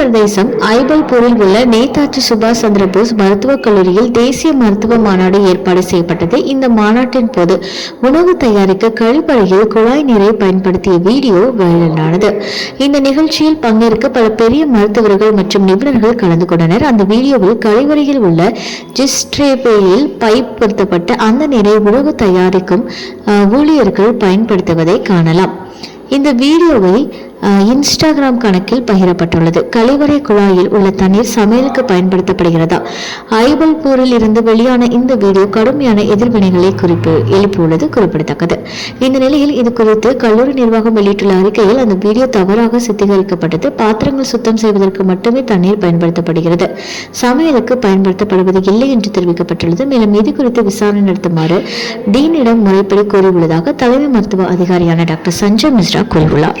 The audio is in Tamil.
பிரதேசம் ஐபல்பூரில் உள்ள நேதாஜி சுபாஷ் சந்திர போஸ் மருத்துவக் கல்லூரியில் தேசிய மருத்துவ மாநாடு ஏற்பாடு செய்யப்பட்டது. இந்த மாநாட்டின் போது உணவு தயாரிக்க கழிப்பறையில் குழாய் நீரை பயன்படுத்திய வீடியோ வைரலானது. இந்த நிகழ்ச்சியில் பங்கேற்க பல பெரிய மருத்துவர்கள் மற்றும் நிபுணர்கள் கலந்து கொண்டனர். அந்த வீடியோவில் கழிவறையில் உள்ள ஜிஸ்ட்ரேபேயில் பைப் பொருத்தப்பட்ட அந்த நீரை உணவு தயாரிக்கும் ஊழியர்கள் பயன்படுத்துவதை காணலாம். இந்த வீடியோவை இன்ஸ்டாகிராம் கணக்கில் பகிரப்பட்டுள்ளது. கழிவறை குழாயில் உள்ள தண்ணீர் சமையலுக்கு பயன்படுத்தப்படுகிறதா? ஐபல்பூரில் இருந்து வெளியான இந்த வீடியோ கடுமையான எதிர்வினைகளை குறிப்பு எழுப்பியுள்ளது குறிப்பிடத்தக்கது. இந்த நிலையில் இது குறித்து கல்லூரி நிர்வாகம் வெளியிட்டுள்ள அறிக்கையில் அந்த வீடியோ தவறாக சித்திகரிக்கப்பட்டது பாத்திரங்கள் சுத்தம் செய்வதற்கு மட்டுமே தண்ணீர் பயன்படுத்தப்படுகிறது. சமையலுக்கு பயன்படுத்தப்படுவது இல்லை என்று தெரிவிக்கப்பட்டுள்ளது. மேலும் இது குறித்து விசாரணை நடத்துமாறு டீனிடம் முறைப்படி கூறியுள்ளதாக தலைமை மருத்துவ அதிகாரியான டாக்டர் சஞ்சய் மிஸ்ரா கூறியுள்ளார்.